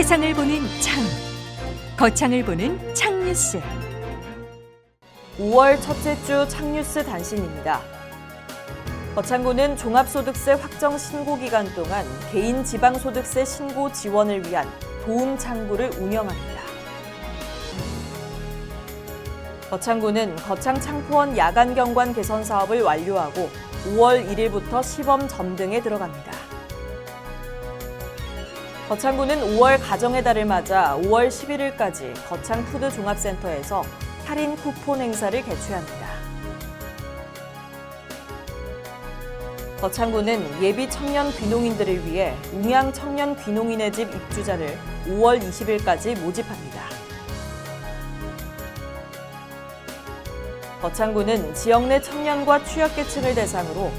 세상을 보는 창, 거창을 보는 창뉴스. 5월 첫째 주 창뉴스 단신입니다. 거창구는 종합소득세 확정 신고 기간 동안 개인 지방소득세 신고 지원을 위한 도움 창구를 운영합니다. 거창구는 거창 창포원 야간 경관 개선 사업을 완료하고 5월 1일부터 시범 점등에 들어갑니다. 거창구는 5월 가정의 달을 맞아 5월 11일까지 거창 푸드 종합센터에서 할인 쿠폰 행사를 개최합니다. 거창구는 예비 청년 귀농인들을 위해 웅양 청년 귀농인의 집 입주자를 5월 20일까지 모집합니다. 거창구는 지역 내 청년과 취약계층을 대상으로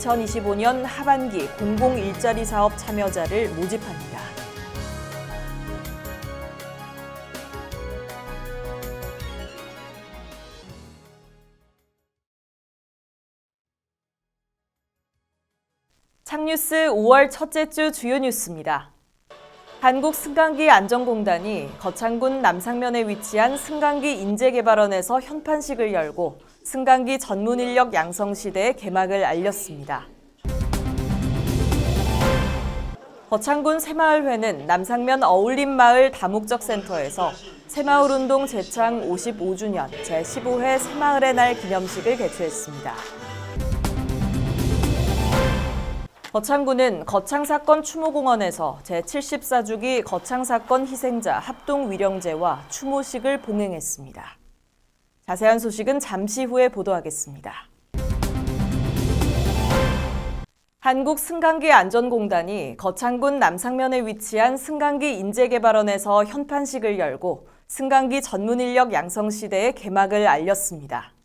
2025년 하반기 공공 일자리 사업 참여자를 모집합니다. 창뉴스 5월 첫째 주 주요 뉴스입니다. 한국 승강기 안전공단이 거창군 남상면에 위치한 승강기 인재개발원에서 현판식을 열고 승강기 전문 인력 양성 시대의 개막을 알렸습니다. 거창군 새마을회는 남상면 어울림마을 다목적 센터에서 새마을운동 재창 55주년 제15회 새마을의 날 기념식을 개최했습니다. 거창구는 거창사건 추모공원에서 제74주기 거창사건 희생자 합동 위령제와 추모식을 봉행했습니다. 자세한 소식은 잠시 후에 보도하겠습니다. 한국 승강기 안전공단이 거창군 남상면에 위치한 승강기 인재개발원에서 현판식을 열고 승강기 전문 인력 양성 시대의 개막을 알렸습니다.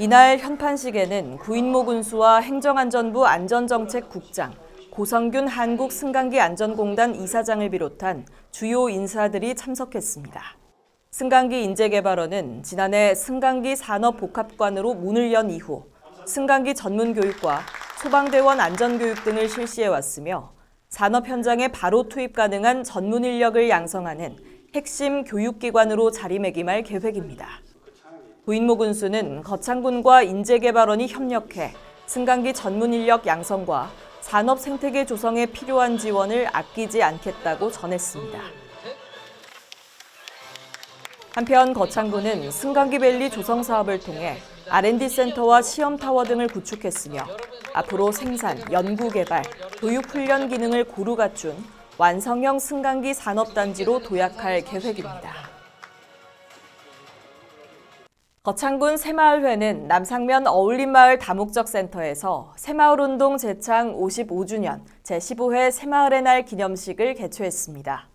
이날 현판식에는 구인모 군수와 행정안전부 안전정책국장, 고성균 한국 승강기 안전공단 이사장을 비롯한 주요 인사들이 참석했습니다. 승강기 인재개발원은 지난해 승강기 산업복합관으로 문을 연 이후 승강기 전문교육과 소방대원 안전교육 등을 실시해왔으며 산업 현장에 바로 투입 가능한 전문 인력을 양성하는 핵심 교육기관으로 자리매김할 계획입니다. 부인모 군수는 거창군과 인재개발원이 협력해 승강기 전문 인력 양성과 산업 생태계 조성에 필요한 지원을 아끼지 않겠다고 전했습니다. 한편 거창군은 승강기 밸리 조성 사업을 통해 R&D 센터와 시험 타워 등을 구축했으며 앞으로 생산, 연구 개발, 교육 훈련 기능을 고루 갖춘 완성형 승강기 산업단지로 도약할 계획입니다. 거창군 새마을회는 남상면 어울림마을 다목적 센터에서 새마을운동 재창 55주년 제15회 새마을의 날 기념식을 개최했습니다.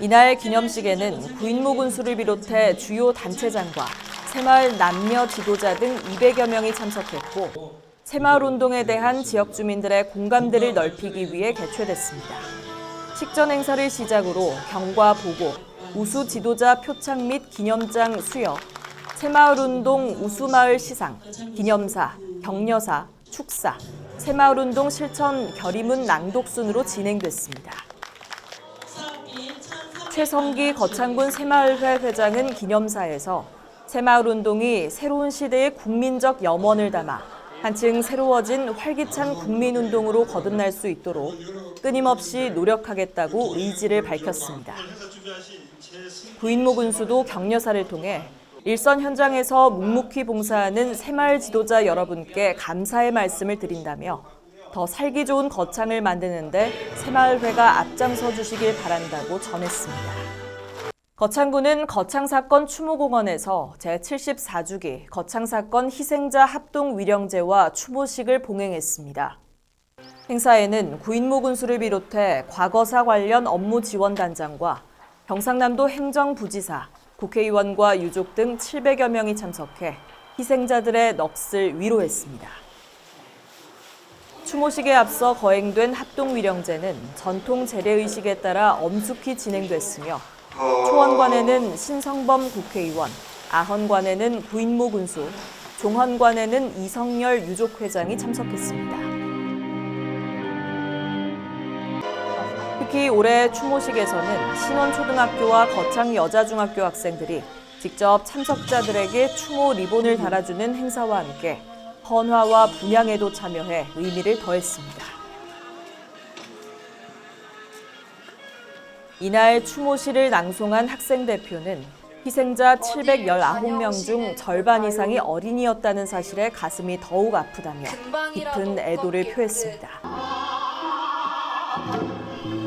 이날 기념식에는 구인모 군수를 비롯해 주요 단체장과 새마을 남녀 지도자 등 200여 명이 참석했고 새마을 운동에 대한 지역 주민들의 공감대를 넓히기 위해 개최됐습니다. 식전 행사를 시작으로 경과 보고, 우수 지도자 표창 및 기념장 수여, 새마을운동 우수마을 시상, 기념사, 격려사, 축사, 새마을운동 실천 결의문 낭독 순으로 진행됐습니다. 최성기 거창군 새마을회 회장은 기념사에서 새마을운동이 새로운 시대의 국민적 염원을 담아 한층 새로워진 활기찬 국민운동으로 거듭날 수 있도록 끊임없이 노력하겠다고 의지를 밝혔습니다. 구인모 군수도 격려사를 통해 일선 현장에서 묵묵히 봉사하는 새마을 지도자 여러분께 감사의 말씀을 드린다며 더 살기 좋은 거창을 만드는데 새마을회가 앞장서 주시길 바란다고 전했습니다. 거창구는 거창사건 추모공원에서 제74주기 거창사건 희생자 합동 위령제와 추모식을 봉행했습니다. 행사에는 구인모 군수를 비롯해 과거사 관련 업무 지원단장과 경상남도 행정부지사, 국회의원과 유족 등 700여 명이 참석해 희생자들의 넋을 위로했습니다. 추모식에 앞서 거행된 합동위령제는 전통 재래의식에 따라 엄숙히 진행됐으며 초원관에는 신성범 국회의원, 아헌관에는 구인모 군수, 종헌관에는 이성열 유족회장이 참석했습니다. 특히 올해 추모식에서는 신원초등학교와 거창 여자중학교 학생들이 직접 참석자들에게 추모 리본을 달아주는 행사와 함께 헌화와 분향에도 참여해 의미를 더했습니다. 이날 추모시를 낭송한 학생 대표는 희생자 719명 중 절반 이상이 어린이였다는 사실에 가슴이 더욱 아프다며 깊은 애도를 표했습니다.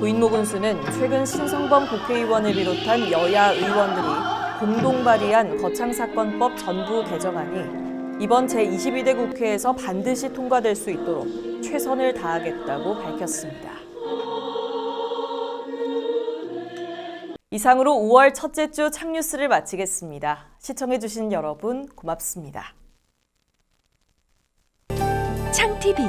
부인모 군수는 최근 신성범 국회의원을 비롯한 여야 의원들이 공동 발의한 거창사건법 전부 개정안이 이번 제22대 국회에서 반드시 통과될 수 있도록 최선을 다하겠다고 밝혔습니다. 이상으로 5월 첫째 주 창뉴스를 마치겠습니다. 시청해주신 여러분 고맙습니다. 창 TV